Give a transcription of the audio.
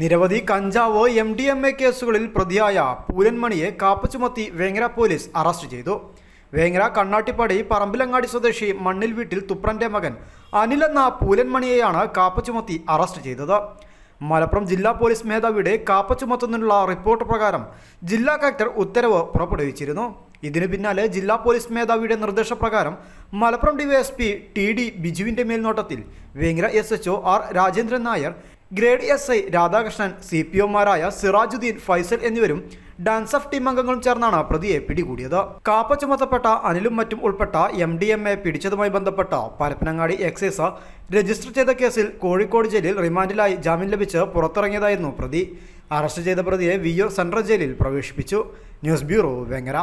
നിരവധി കഞ്ചാവ് M D M A കേസുകളിൽ പ്രതിയായ പൂരൻമണിയെ കാപ്പ ചുമത്തി വേങ്ങര പോലീസ് അറസ്റ്റ് ചെയ്തു. വേങ്ങര കണ്ണാട്ടിപ്പടി പറമ്പിലങ്ങാടി സ്വദേശി മണ്ണിൽ വീട്ടിൽ തുപ്രന്റെ മകൻ അനിൽ എന്ന പൂലൻമണിയെയാണ് കാപ്പ ചുമത്തി അറസ്റ്റ് ചെയ്തത്. മലപ്പുറം ജില്ലാ പോലീസ് മേധാവിയുടെ കാപ്പ ചുമത്തുന്നതിനുള്ള റിപ്പോർട്ട് പ്രകാരം ജില്ലാ കളക്ടർ ഉത്തരവ് പുറപ്പെടുവിച്ചിരുന്നു. ഇതിനു പിന്നാലെ ജില്ലാ പോലീസ് മേധാവിയുടെ നിർദ്ദേശപ്രകാരം മലപ്പുറം ഡിവൈഎസ്പി ടി ഡി ബിജുവിന്റെ മേൽനോട്ടത്തിൽ Vengara S H R Rajendran Nair grade S I Radhakrishnan C P ഒമാരായ Sirajuddin Faisal എന്നിവരും ഡാൻസ് ഓഫ് ടീം അംഗങ്ങളും ചേർന്നാണ് പ്രതിയെ പിടികൂടിയത്. കാപ്പ ചുമത്തപ്പെട്ട അനിലും മറ്റും ഉൾപ്പെട്ട എം ഡി എം എ പിടിച്ചതുമായി ബന്ധപ്പെട്ട പരപ്പനങ്ങാടി എക്സൈസ് രജിസ്റ്റർ ചെയ്ത കേസിൽ കോഴിക്കോട് ജയിലിൽ റിമാൻഡിലായി ജാമ്യം ലഭിച്ച് പുറത്തിറങ്ങിയതായിരുന്നു പ്രതി. അറസ്റ്റ് ചെയ്ത പ്രതിയെ വിയ്യൂർ സെൻട്രൽ ജയിലിൽ പ്രവേശിപ്പിച്ചു. News bureau Vengara.